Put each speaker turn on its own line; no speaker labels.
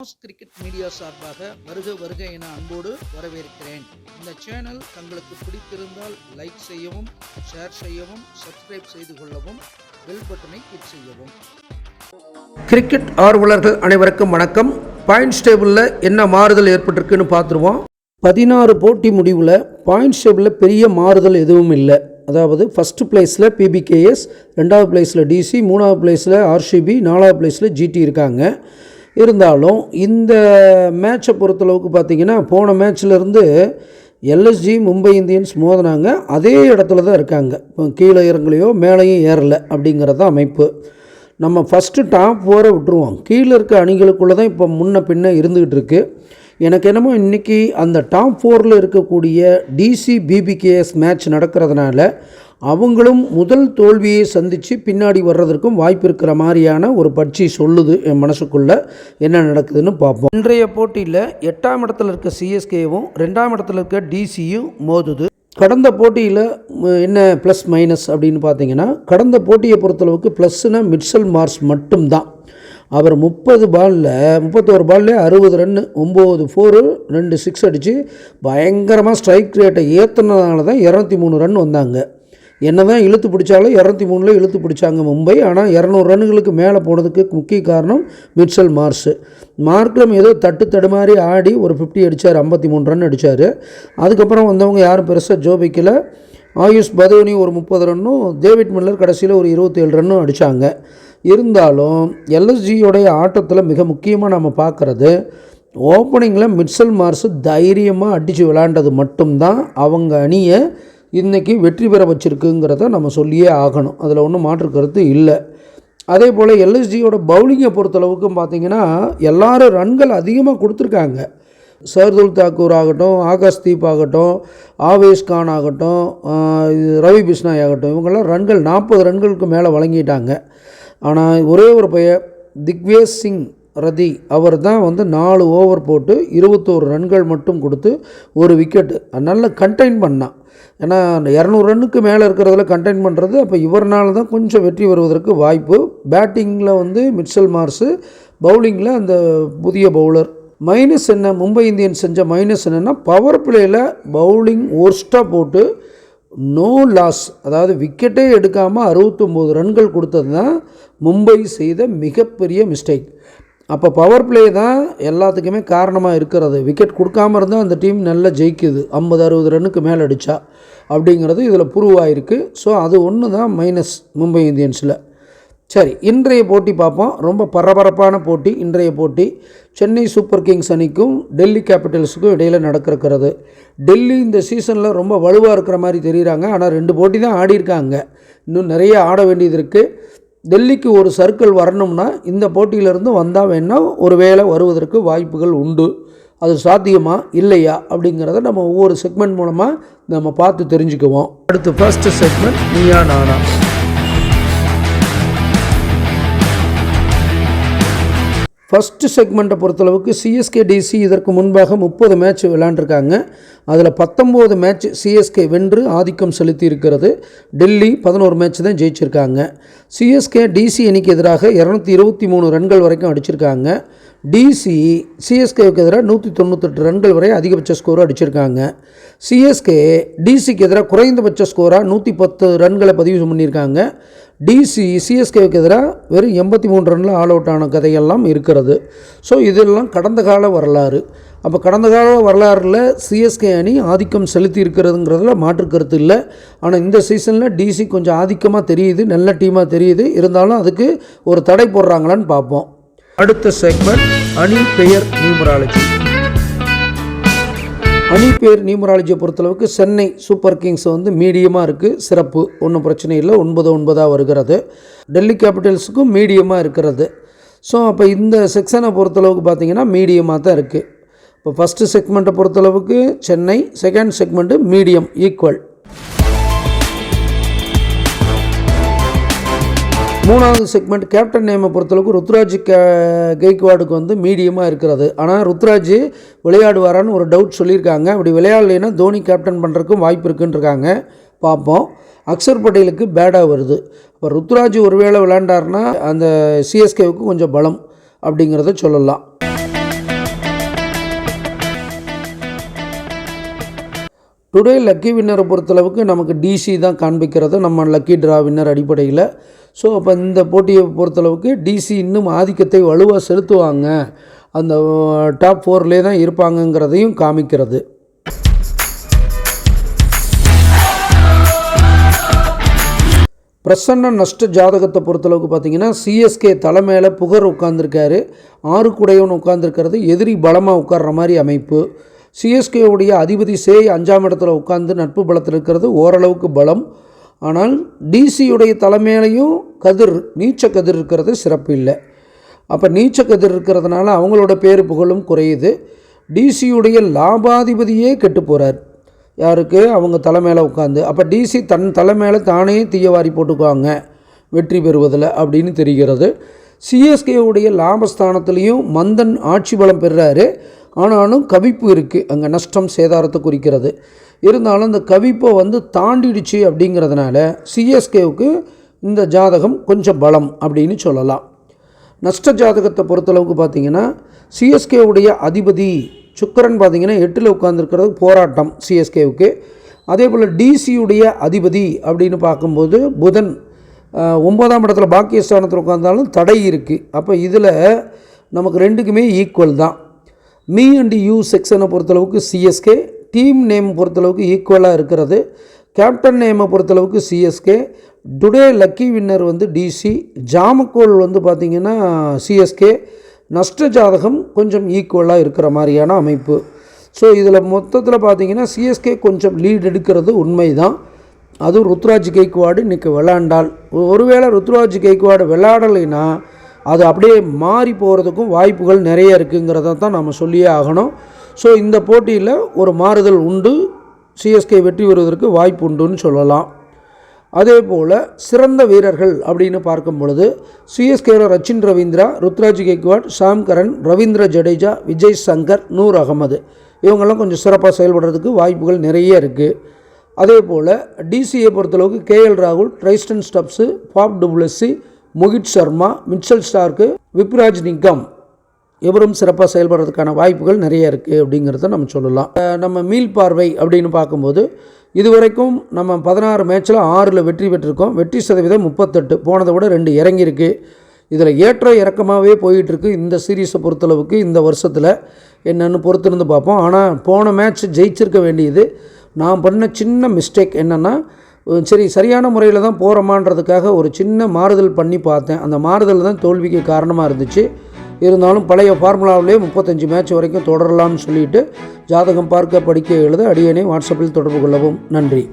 Sports cricket media சார்பாக வருக வருக என அன்போடு வரவேற்கிறேன். இந்த சேனல் தங்களுக்கு பிடித்திருந்தால் லைக் செய்யவும் ஷேர் செய்யவும் சப்ஸ்கிரைப் செய்து கொள்ளவும் பெல் பட்டனை கிளிக் செய்யவும்.
கிரிக்கெட் ஆர்வலர்கள் அனைவருக்கும் வணக்கம். பாயிண்ட்ஸ் டேபிளில் என்ன மாறுதல் ஏற்பட்டிருக்குன்னு பார்த்துருவோம். பதினாறு போட்டி முடிவில் பாயிண்ட்ஸ் டேபிளில் பெரிய மாறுதல் எதுவும் இல்லை. அதாவது ஃபஸ்ட்டு பிளேஸில் பிபிகேஎஸ் ரெண்டாவது பிளேஸில் டிசி மூணாவது பிளேஸில் ஆர்சிபி நாலாவது பிளேஸில் ஜிடி இருக்காங்க. இருந்தாலும் இந்த மேட்சை பொறுத்தளவுக்கு பார்த்தீங்கன்னா போன மேட்ச்லேருந்து எல்எஸ்ஜி மும்பை இந்தியன்ஸ் மோதினாங்க. அதே இடத்துல தான் இருக்காங்க. இப்போ கீழே இறங்கலையோ மேலேயும் ஏறலை அப்படிங்கிறது தான் அமைப்பு. நம்ம ஃபஸ்ட்டு டாப் ஃபோரை விட்டுருவோம். கீழே இருக்க அணிகளுக்குள்ளே தான் இப்போ முன்ன பின்ன இருந்துக்கிட்டு இருக்குது எனக்கு என்னமோ இன்றைக்கி அந்த டாப் ஃபோரில் இருக்கக்கூடிய டிசி பிபிகேஎஸ் மேட்ச் நடக்கிறதுனால அவங்களும் முதல் தோல்வியை சந்தித்து பின்னாடி வர்றதற்கும் வாய்ப்பு இருக்கிற மாதிரியான ஒரு பட்சி சொல்லுது என் மனசுக்குள்ளே. என்ன நடக்குதுன்னு பார்ப்போம். இன்றைய போட்டியில் எட்டாம் இடத்துல இருக்க சிஎஸ்கேவும் ரெண்டாம் இடத்துல இருக்க டிசியும் மோதுது. கடந்த போட்டியில் என்ன ப்ளஸ் மைனஸ் அப்படின்னு பார்த்தீங்கன்னா கடந்த போட்டியை பொறுத்தளவுக்கு ப்ளஸ்னா மிட்சல் மார்ஸ் மட்டும்தான். அவர் முப்பது பாலில் முப்பத்தோரு பாலில் அறுபது ரன்னு ஒம்பது ஃபோரு ரெண்டு சிக்ஸ் அடித்து பயங்கரமாக ஸ்ட்ரைக் ரேட்டை ஏற்றுனதுனால தான் இரநூத்தி மூணு ரன் வந்தாங்க. என்ன தான் இழுத்து பிடிச்சாலும் இரநூத்தி மூணில் இழுத்து பிடிச்சாங்க மும்பை. ஆனால் இரநூறு ரன்னுகளுக்கு மேலே போனதுக்கு முக்கிய காரணம் மிட்சல் மார்ஸு. மார்க்ரம் ஏதோ தட்டு தடுமாறி ஆடி ஒரு ஃபிஃப்டி அடித்தார் ஐம்பத்தி மூணு ரன் அடித்தார் அதுக்கப்புறம் வந்தவங்க யாரும் பெருசாக ஜோபிக்கில். ஆயுஷ் பதோனி ஒரு முப்பது ரன்னும் டேவிட் மில்லர் கடைசியில் ஒரு இருபத்தேழு ரன்னும் அடித்தாங்க இருந்தாலும் எல்எஸ்ஜியோடைய ஆட்டத்தில் மிக முக்கியமாக நம்ம பார்க்குறது ஓப்பனிங்கில் மிட்சல் மார்ஸு தைரியமாக அடித்து விளாண்டது மட்டும்தான் அவங்க அணியை இன்றைக்கி வெற்றி பெற வச்சுருக்குங்கிறத நம்ம சொல்லியே ஆகணும். அதில் ஒன்றும் மாற்று கருத்து இல்லை. அதே போல் எல்எஸ்ஜியோட பவுலிங்கை பொறுத்தளவுக்கும் பார்த்தீங்கன்னா எல்லாரும் ரன்கள் அதிகமாக கொடுத்துருக்காங்க. சர்துல் தாக்கூர் ஆகட்டும் ஆகாஷ் தீப் ஆகட்டும் ஆவேஷ் கான் ஆகட்டும் இது ரவி பிஷ்னாய் ஆகட்டும் இவங்கெல்லாம் ரன்கள் நாற்பது ரன்களுக்கு மேலே வழங்கிட்டாங்க. ஆனால் ஒரே ஒரு பெயர் திக்வேஷ் சிங் ரதி அவர் தான் வந்து நாலு ஓவர் போட்டு இருபத்தோரு ரன்கள் மட்டும் கொடுத்து ஒரு விக்கெட்டு. நல்லா கண்டெயின் பண்ணான். ஏன்னா அந்த இரநூறு ரன்னுக்கு மேலே இருக்கிறதுல கண்டெயின் பண்ணுறது அப்போ இவர்னால தான் கொஞ்சம் வெற்றி வருவதற்கு வாய்ப்பு. பேட்டிங்கில் வந்து மிட்சல் மார்ஸு பவுலிங்கில் அந்த புதிய பவுலர் மைனஸ் என்ன மும்பை இந்தியன்ஸ் செஞ்ச மைனஸ் என்னென்னா பவர் பிளேயில் பவுலிங் ஒர்ஸ்ட்டாக போட்டு நோ லாஸ் அதாவது விக்கெட்டே எடுக்காமல் அறுபத்தொம்போது ரன்கள் கொடுத்தது தான் மும்பை செய்த மிகப்பெரிய மிஸ்டேக் அப்போ பவர் பிளே தான் எல்லாத்துக்குமே காரணமாக இருக்கிறது. விக்கெட் கொடுக்காம இருந்தால் அந்த டீம் நல்லா ஜெயிக்குது. ஐம்பது அறுபது ரன்னுக்கு மேலே அடித்தா அப்படிங்கிறது இதில் ப்ரூவ் ஆகிருக்கு ஸோ அது ஒன்று தான் மைனஸ் மும்பை இந்தியன்ஸில். சரி இன்றைய போட்டி பார்ப்போம். ரொம்ப பரபரப்பான போட்டி இன்றைய போட்டி. சென்னை சூப்பர் கிங்ஸ் அணிக்கும் டெல்லி கேபிட்டல்ஸுக்கும் இடையில் நடக்கிறது டெல்லி இந்த சீசனில் ரொம்ப வலுவாக இருக்கிற மாதிரி தெரியுறாங்க. ஆனால் ரெண்டு போட்டி தான் ஆடியிருக்காங்க. இன்னும் நிறைய ஆட வேண்டியது இருக்குது டெல்லிக்கு ஒரு சர்க்கிள் வரணும்னா இந்த போட்டியிலிருந்து வந்தால் வேணால் ஒரு வேளை வருவதற்கு வாய்ப்புகள் உண்டு. அது சாத்தியமா? இல்லையா? அப்படிங்கிறத நம்ம ஒவ்வொரு செக்மெண்ட் மூலமாக நம்ம பார்த்து தெரிஞ்சுக்குவோம். அடுத்து first segment Neeya Naana. First செக்மெண்ட்டை பொறுத்தளவுக்கு சிஎஸ்கே டிசி இதற்கு முன்பாக முப்பது மேட்ச் விளையாண்டுருக்காங்க. அதில் பத்தொம்போது மேட்ச் சிஎஸ்கே வென்று ஆதிக்கம் செலுத்தி இருக்கிறது டெல்லி பதினோரு மேட்ச் தான் ஜெயிச்சிருக்காங்க. சிஎஸ்கே டிசி அணிக்கு எதிராக இரநூத்தி இருபத்தி மூணு ரன்கள் வரைக்கும் அடிச்சிருக்காங்க. டிசி சிஎஸ்கேவுக்கு எதிராக நூற்றி தொண்ணூத்தெட்டு ரன்கள் வரை அதிகபட்ச ஸ்கோர் அடிச்சிருக்காங்க. சிஎஸ்கே டிசிக்கு எதிராக குறைந்தபட்ச ஸ்கோராக நூற்றி பத்து ரன்களை பதிவு பண்ணியிருக்காங்க. டிசி சிஎஸ்கேவுக்கு எதிராக வெறும் எண்பத்தி மூணு ரனில் ஆல் அவுட் ஆன கதையெல்லாம் இருக்கிறது. ஸோ இதெல்லாம் கடந்த கால வரலாறு. அப்போ கடந்த கால வரலாறில் சிஎஸ்கே அணி ஆதிக்கம் செலுத்தி இருக்கிறதுங்கிறதுல மாற்று கருத்து இல்லை. ஆனால் இந்த சீசனில் டிசி கொஞ்சம் ஆதிக்கமாக தெரியுது நல்ல டீமாக தெரியுது. இருந்தாலும் அதுக்கு ஒரு தடை போடுறாங்களான்னு பார்ப்போம். அடுத்த செக்மெண்ட் அணி பெயர் நியூமராலஜி. அணி பேர் நியூமராலஜியை பொறுத்தளவுக்கு சென்னை சூப்பர் கிங்ஸ் வந்து மீடியமாக இருக்குது சிறப்பு ஒன்றும் பிரச்சனை இல்லை. ஒன்பது ஒன்பதாக வருகிறது. டெல்லி கேபிட்டல்ஸுக்கும் மீடியமாக இருக்கிறது. ஸோ அப்போ இந்த செக்ஷனை பொறுத்தளவுக்கு பார்த்தீங்கன்னா மீடியமாக தான் இருக்குது இப்போ ஃபஸ்ட்டு செக்மெண்ட்டை பொறுத்தளவுக்கு Chennai second segment medium equal மூணாவது செக்மெண்ட் கேப்டன் நேமை பொறுத்தளவுக்கு ருத்ராஜ் கே கெய்க்வாடுக்கு வந்து மீடியமாக இருக்கிறது. ஆனால் ருத்ராஜ் விளையாடுவாரான்னு ஒரு டவுட் சொல்லியிருக்காங்க. அப்படி விளையாடலைன்னா தோனி கேப்டன் பண்ணுறதுக்கும் வாய்ப்பு இருக்குன்னு இருக்காங்க பார்ப்போம். அக்ஷர் பட்டேலுக்கு பேடாக வருது. இப்போ ருத்ராஜ் ஒருவேளை விளையாண்டாருன்னா அந்த சிஎஸ்கேவுக்கு கொஞ்சம் பலம் அப்படிங்கிறத சொல்லலாம். டுடே லக்கி வின்னரை பொறுத்தளவுக்கு நமக்கு டிசி தான் காண்பிக்கிறது. நம்ம லக்கி ட்ரா வின்னர் அடிப்படையில். ஸோ அப்போ இந்த போட்டியை பொறுத்தளவுக்கு டிசி இன்னும் ஆதிக்கத்தை வலுவாக செலுத்துவாங்க. அந்த டாப் ஃபோர்லேயே தான் இருப்பாங்கங்கிறதையும் காமிக்கிறது. பிரசன்ன நஷ்ட ஜாதகத்தை பொறுத்தளவுக்கு பார்த்தீங்கன்னா சிஎஸ்கே தலை மேலே புகர் உட்காந்துருக்காரு ஆறு குடையவன் உட்காந்துருக்கிறது எதிரி பலமாக உட்கார்ற மாதிரி அமைப்பு. சிஎஸ்கேவுடைய அதிபதி சேய் அஞ்சாம் இடத்துல உட்கார்ந்து நட்பு பலத்தில் இருக்கிறது ஓரளவுக்கு பலம். ஆனால் டிசியுடைய தலைமையிலையும் கதிர் நீச்ச கதிர் இருக்கிறது சிறப்பு இல்லை. அப்போ நீச்ச கதிர் இருக்கிறதுனால அவங்களோட பேர் புகழும் குறையுது. டிசியுடைய லாபாதிபதியே கெட்டு போகிறார் யாருக்கு? அவங்க தலை மேலே உட்காந்து அப்போ டிசி தன் தலை மேலே தானே தீயவாரி போட்டுக்குவாங்க வெற்றி பெறுவதில் அப்படின்னு தெரிகிறது. சிஎஸ்கேவுடைய உடைய லாபஸ்தானத்துலேயும் மந்தன் ஆட்சி பலம் பெறுறாரு. ஆனாலும் கவிப்பு இருக்குது அங்கே நஷ்டம் சேதாரத்தை குறிக்கிறது. இருந்தாலும் அந்த கவிப்பை வந்து தாண்டிடுச்சு அப்படிங்கிறதுனால சிஎஸ்கேவுக்கு இந்த ஜாதகம் கொஞ்சம் பலம் அப்படின்னு சொல்லலாம். நஷ்ட ஜாதகத்தை பொறுத்தளவுக்கு பார்த்தீங்கன்னா சிஎஸ்கேவுடைய அதிபதி சுக்கிரன் பார்த்திங்கன்னா எட்டில் உட்காந்துருக்கிறது போராட்டம் சிஎஸ்கேவுக்கு. அதே போல் டிசியுடைய அதிபதி அப்படின்னு பார்க்கும்போது புதன் ஒம்பதாம் ஒன்பதாம் இடத்துல பாக்கியஸ்தானத்தில் உட்காந்தாலும் தடை இருக்குது அப்போ இதில் நமக்கு ரெண்டுக்குமே ஈக்குவல் தான். மீ அண்ட் யூ செக்ஷனை பொறுத்தளவுக்கு சிஎஸ்கே டீம் நேம் பொறுத்தளவுக்கு ஈக்குவலாக இருக்கிறது. கேப்டன் நேமை பொறுத்தளவுக்கு சிஎஸ்கே டுடே லக்கி வின்னர் வந்து டிசி ஜாமக்கோல் வந்து பார்த்திங்கன்னா சிஎஸ்கே நஷ்ட ஜாதகம் கொஞ்சம் ஈக்குவலாக இருக்கிற மாதிரியான அமைப்பு. ஸோ இதில் மொத்தத்தில் பார்த்தீங்கன்னா சிஎஸ்கே கொஞ்சம் லீட் எடுக்கிறது உண்மை தான் அதுவும் ருத்ராஜ் கெய்க்வாடு இன்றைக்கி விளாண்டால். ஒருவேளை ருத்ராஜ் கெய்க்வாடு விளையாடலைன்னா அது அப்படியே மாறி போகிறதுக்கும் வாய்ப்புகள் நிறைய இருக்குங்கிறத தான் நம்ம சொல்லியே ஆகணும். ஸோ இந்த போட்டியில் ஒரு மாறுதல் உண்டு. சிஎஸ்கே வெற்றி பெறுவதற்கு வாய்ப்பு உண்டுன்னு சொல்லலாம். அதே போல் சிறந்த வீரர்கள் அப்படின்னு பார்க்கும் பொழுது சிஎஸ்கேல ரச்சின் ரவீந்திரா ருத்ராஜ் கெக்வாட் ஷாம் கரன் ரவீந்திர ஜடேஜா விஜய் சங்கர் நூர் அகமது. இவங்கெல்லாம் கொஞ்சம் சிறப்பாக செயல்படுறதுக்கு வாய்ப்புகள் நிறைய இருக்குது அதே போல் டிசியை பொறுத்தளவுக்கு கேஎல் ராகுல் Tristan Stubbs Faf du Plessis Mohit Sharma Mitchell Starc Vipraj Nigam இவரும் சிறப்பாக செயல்படுறதுக்கான வாய்ப்புகள் நிறைய இருக்குது அப்படிங்கிறத நம்ம சொல்லலாம். நம்ம மீள் பார்வை அப்படின்னு பார்க்கும்போது இதுவரைக்கும் நம்ம பதினாறு மேட்ச்சில் ஆறில் வெற்றி பெற்றிருக்கோம். வெற்றி சதவீதம் முப்பத்தெட்டு. போனதை விட ரெண்டு இறங்கியிருக்கு. இதில் ஏற்ற இறக்கமாகவே போயிட்டுருக்கு இந்த சீரீஸை பொறுத்தளவுக்கு இந்த வருஷத்தில். என்னென்னு பொறுத்திருந்து பார்ப்போம். ஆனால் போன மேட்ச் ஜெயிச்சிருக்க வேண்டியது நான் பண்ண சின்ன மிஸ்டேக் என்னென்னா சரி சரியான முறையில் தான் போகிறோமான்றதுக்காக ஒரு சின்ன மாறுதல் பண்ணி பார்த்தேன். அந்த மாறுதல் தான் தோல்விக்கு காரணமாக இருந்துச்சு. இருந்தாலும் பழைய ஃபார்முலாவிலே முப்பத்தஞ்சு மேட்ச் வரைக்கும் தொடரலாம்னு சொல்லிட்டு ஜாதகம் பார்க்க படிக்க எழுத அடியனை வாட்ஸ்அப்பில் தொடர்பு கொள்ளவும். நன்றி.